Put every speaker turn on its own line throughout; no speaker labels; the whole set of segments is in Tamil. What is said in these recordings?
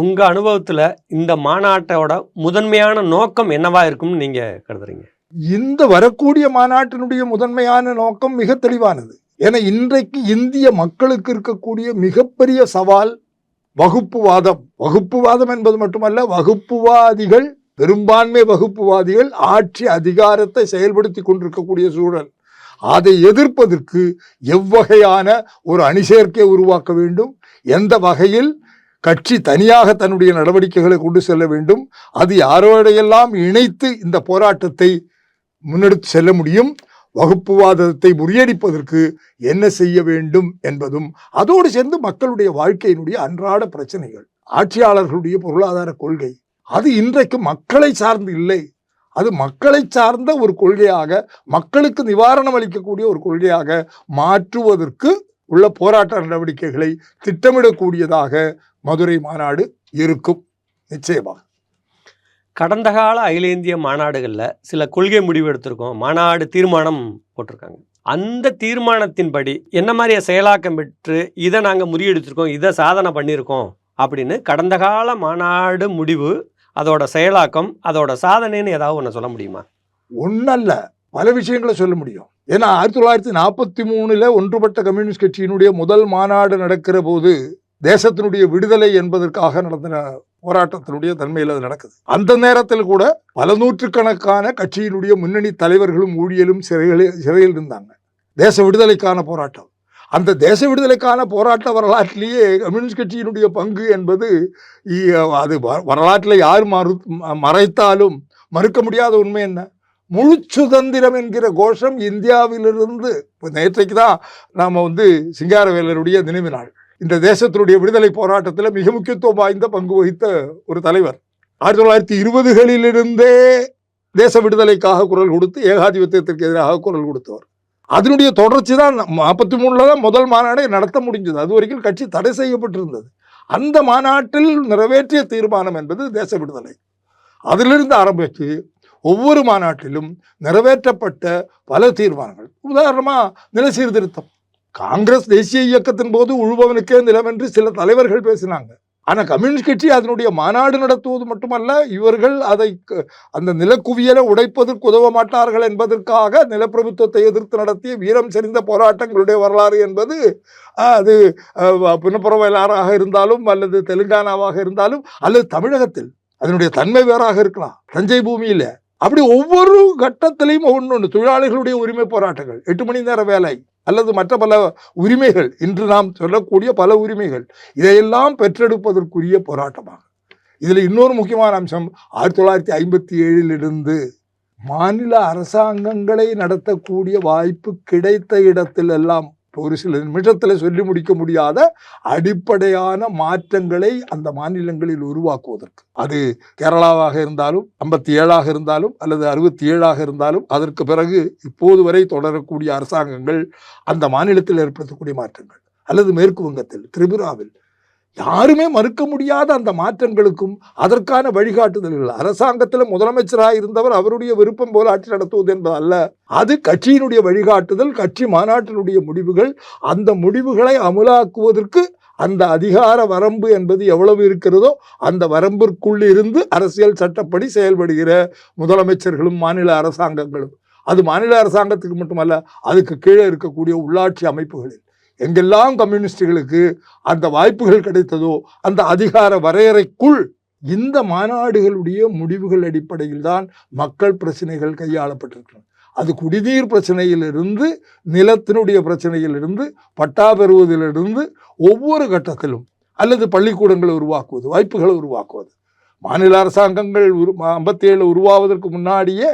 உங்கள் அனுபவத்தில் இந்த மாநாட்டோட முதன்மையான நோக்கம் என்னவா இருக்கும்னு நீங்கள் கருதுறீங்க?
இந்த வரக்கூடிய மாநாட்டினுடைய முதன்மையான நோக்கம் மிக தெளிவானது. ஏன்னா இன்றைக்கு இந்திய மக்களுக்கு இருக்கக்கூடிய மிகப்பெரிய சவால் வகுப்புவாதம். வகுப்புவாதம் என்பது மட்டுமல்ல வகுப்புவாதிகள் பெரும்பான்மை வகுப்புவாதிகள் ஆட்சி அதிகாரத்தை செயல்படுத்தி கொண்டிருக்கக்கூடிய சூழல். அதை எதிர்ப்பதற்கு எவ்வகையான ஒரு அணிசேர்க்கை உருவாக்க வேண்டும்? எந்த வகையில்? கட்சி தனியாக தன்னுடைய நடவடிக்கைகளை கொண்டு செல்ல வேண்டும். அது யாரோடையெல்லாம் இணைத்து இந்த போராட்டத்தை முன்னெடுத்து செல்ல முடியும்? வகுப்புவாதத்தை முறியடிப்பதற்கு என்ன செய்ய வேண்டும் என்பதும் அதோடு சேர்ந்து மக்களுடைய வாழ்க்கையினுடைய அன்றாட பிரச்சனைகள் ஆட்சியாளர்களுடைய பொருளாதார கொள்கை அது இன்றைக்கு மக்களை சார்ந்து இல்லை. அது மக்களை சார்ந்த ஒரு கொள்கையாக மக்களுக்கு நிவாரணம் அளிக்கக்கூடிய ஒரு கொள்கையாக மாற்றுவதற்கு உள்ள போராட்ட நடவடிக்கைகளை திட்டமிடக்கூடியதாக மதுரை மாநாடு இருக்கும். நிச்சயமாக.
கடந்த கால அகில இந்திய மாநாடுகள்ல சில கொள்கை முடிவு எடுத்திருக்கோம். மாநாடு தீர்மானம் போட்டிருக்காங்க. அந்த தீர்மானத்தின்படி என்ன மாதிரியா செயலாக்கம் பெற்று இதை நாங்க முறியடிச்சிருக்கோம் இதை சாதனை பண்ணியிருக்கோம் அப்படின்னு கடந்த கால மாநாடு முடிவு அதோட செயலாக்கம் அதோட சாதனைன்னு ஏதாவது ஒன்று சொல்ல முடியுமா?
ஒன்னல்ல பல விஷயங்களை சொல்ல முடியும். ஏன்னா ஆயிரத்தி தொள்ளாயிரத்தி நாற்பத்தி மூணுல ஒன்றுபட்ட கம்யூனிஸ்ட் கட்சியினுடைய முதல் மாநாடு நடக்கிற போது தேசத்தினுடைய விடுதலை என்பதற்காக நடந்த போராட்டத்தினுடைய தன்மையில் அது நடக்குது. அந்த நேரத்தில் கூட பல நூற்றுக்கணக்கான கட்சியினுடைய முன்னணி தலைவர்களும் ஊழியலும் சிறைகளில் சிறையில் இருந்தாங்க. தேச விடுதலைக்கான போராட்டம். அந்த தேச விடுதலைக்கான போராட்ட வரலாற்றிலேயே கம்யூனிஸ்ட் கட்சியினுடைய பங்கு என்பது அது வ- வரலாற்றில் யார் மறு மறைத்தாலும் மறுக்க முடியாத உண்மை என்ன? முழு சுதந்திரம் என்கிற கோஷம் இந்தியாவிலிருந்து இப்போ நேற்றைக்கு தான் நாம் வந்து சிங்காரவேலருடைய நினைவு நாள். இந்த தேசத்தினுடைய விடுதலை போராட்டத்தில் மிக முக்கியத்துவம் வாய்ந்த பங்கு வகித்த ஒரு தலைவர். ஆயிரத்தி தொள்ளாயிரத்தி இருபதுகளிலிருந்தே தேச விடுதலைக்காக குரல் கொடுத்து ஏகாதிபத்தியத்திற்கு எதிராக குரல் கொடுத்தவர். அதனுடைய தொடர்ச்சி தான் நாற்பத்தி மூணுல தான் முதல் மாநாடை நடத்த முடிஞ்சது. அது வரைக்கும் கட்சி தடை செய்யப்பட்டிருந்தது. அந்த மாநாட்டில் நிறைவேற்றிய தீர்மானம் என்பது தேச விடுதலை. அதிலிருந்து ஆரம்பித்து ஒவ்வொரு மாநாட்டிலும் நிறைவேற்றப்பட்ட பல தீர்மானங்கள். உதாரணமாக நில சீர்திருத்தம் காங்கிரஸ் தேசிய இயக்கத்தின் போது உழுபவனுக்கே நிலவென்று சில தலைவர்கள் பேசினாங்க. ஆனால் கம்யூனிஸ்ட் கட்சி அதனுடைய மாநாடு நடத்துவது மட்டுமல்ல இவர்கள் அதை க- அந்த நிலக்குவியலை உடைப்பதற்கு உதவ மாட்டார்கள் என்பதற்காக நிலப்பிரபுத்துவத்தை எதிர்த்து நடத்திய வீரம் செறிந்த போராட்டங்களுடைய வரலாறு என்பது ஆஹ், அது புனப்புறவலாறாக இருந்தாலும் அல்லது தெலுங்கானாவாக இருந்தாலும் அல்லது தமிழகத்தில் அதனுடைய தன்மை வேறாக இருக்கலாம். தஞ்சை பூமியில அப்படி ஒவ்வொரு கட்டத்திலையும் ஒன்று ஒன்று தொழிலாளிகளுடைய உரிமை போராட்டங்கள் எட்டு மணி நேர வேலை. அல்லது மற்ற பல உரிமைகள். இன்று நாம் சொல்லக்கூடிய பல உரிமைகள். இதையெல்லாம் பெற்றெடுப்பதற்குரிய போராட்டமாக. இதில் இன்னொரு முக்கியமான அம்சம் ஆயிரத்தி தொள்ளாயிரத்தி ஐம்பத்தி ஏழிலிருந்து மாநில அரசாங்கங்களை நடத்தக்கூடிய வாய்ப்பு கிடைத்த இடத்திலெல்லாம் ஒரு சில நிமிஷத்தில் சொல்லி முடிக்க முடியாத அடிப்படையான மாற்றங்களை அந்த மாநிலங்களில் உருவாக்குவதற்கு. அது கேரளாவாக இருந்தாலும் ஐம்பத்தி ஏழாக இருந்தாலும் அல்லது அறுபத்தி ஏழாக இருந்தாலும் அதற்கு பிறகு இப்போது வரை தொடரக்கூடிய அரசாங்கங்கள் அந்த மாநிலத்தில் ஏற்படுத்தக்கூடிய மாற்றங்கள். அல்லது மேற்கு வங்கத்தில் திரிபுராவில் யாருமே மறுக்க முடியாத அந்த மாற்றங்களுக்கும் அதற்கான வழிகாட்டுதல்கள். அரசாங்கத்தில் முதலமைச்சராக இருந்தவர் அவருடைய விருப்பம் போல ஆட்சி நடத்துவது என்பது அல்ல அது கட்சியினுடைய வழிகாட்டுதல் கட்சி மாநாட்டினுடைய முடிவுகள். அந்த முடிவுகளை அமுலாக்குவதற்கு அந்த அதிகார வரம்பு என்பது எவ்வளவு இருக்கிறதோ அந்த வரம்பிற்குள் இருந்து அரசியல் சட்டப்படி செயல்படுகிற முதலமைச்சர்களும் மாநில அரசாங்கங்களும். அது மாநில அரசாங்கத்துக்கு மட்டுமல்ல அதுக்கு கீழே இருக்கக்கூடிய உள்ளாட்சி அமைப்புகளில். எங்கெல்லாம் கம்யூனிஸ்டுகளுக்கு அந்த வாய்ப்புகள் கிடைத்ததோ அந்த அதிகார வரையறைக்குள் இந்த மாநாடுகளுடைய முடிவுகள் அடிப்படையில் தான் மக்கள் பிரச்சனைகள் கையாளப்பட்டிருக்கின்றன. அது குடிநீர் பிரச்சனையிலிருந்து நிலத்தினுடைய பிரச்சனையிலிருந்து பட்டா பெறுவதிலிருந்து ஒவ்வொரு கட்டத்திலும் அல்லது பள்ளிக்கூடங்களை உருவாக்குவது வாய்ப்புகளை உருவாக்குவது. மாநில அரசாங்கங்கள் உரு ஐம்பத்தி ஏழு உருவாவதற்கு முன்னாடியே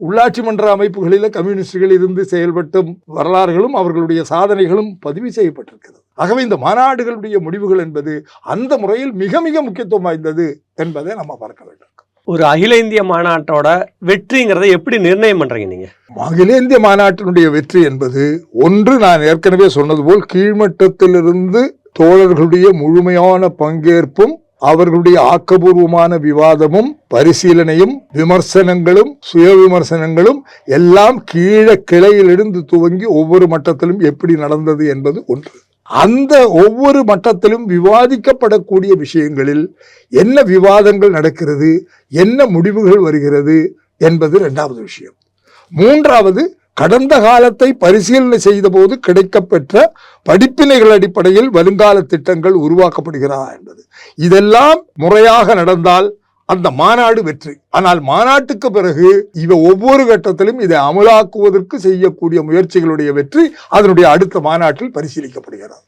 உள்ளாட்சி மன்ற அமைப்புகளில் கம்யூனிஸ்டுகள் இருந்து செயல்பட்ட வரலாறுகளும் அவர்களுடைய சாதனைகளும் பதிவு செய்யப்பட்டிருக்கிறது. ஆகவே இந்த மாநாடுகளுடைய முடிவுகள் என்பது அந்த முறையில் மிக மிக முக்கியத்துவம் வாய்ந்தது என்பதை நம்ம பார்க்க வேண்டும்.
ஒரு அகில இந்திய மாநாட்டோட வெற்றிங்கிறத எப்படி நிர்ணயம் பண்றீங்க நீங்க?
அகில இந்திய மாநாட்டினுடைய வெற்றி என்பது ஒன்று நான் ஏற்கனவே சொன்னது போல் கீழ்மட்டத்திலிருந்து தோழர்களுடைய முழுமையான பங்கேற்பும் அவர்களுடைய ஆக்கபூர்வமான விவாதமும் பரிசீலனையும் விமர்சனங்களும் சுய விமர்சனங்களும் எல்லாம் கீழே கிளையிலிருந்து துவங்கி ஒவ்வொரு மட்டத்திலும் எப்படி நடந்தது என்பது ஒன்று. அந்த ஒவ்வொரு மட்டத்திலும் விவாதிக்கப்படக்கூடிய விஷயங்களில் என்ன விவாதங்கள் நடக்கிறது என்ன முடிவுகள் வருகிறது என்பது ரெண்டாவது விஷயம். மூன்றாவது கடந்த காலத்தை பரிசீலனை செய்த போது கிடைக்கப்பெற்ற படிப்பினைகள் அடிப்படையில் வருங்கால திட்டங்கள் உருவாக்கப்படுகிறதா என்பது. இதெல்லாம் முறையாக நடந்தால் அந்த மாநாடு வெற்றி. ஆனால் மாநாட்டுக்கு பிறகு இவ ஒவ்வொரு கட்டத்திலும் இதை அமலாக்குவதற்கு செய்யக்கூடிய முயற்சிகளுடைய வெற்றி அதனுடைய அடுத்த மாநாட்டில் பரிசீலிக்கப்படுகிறது.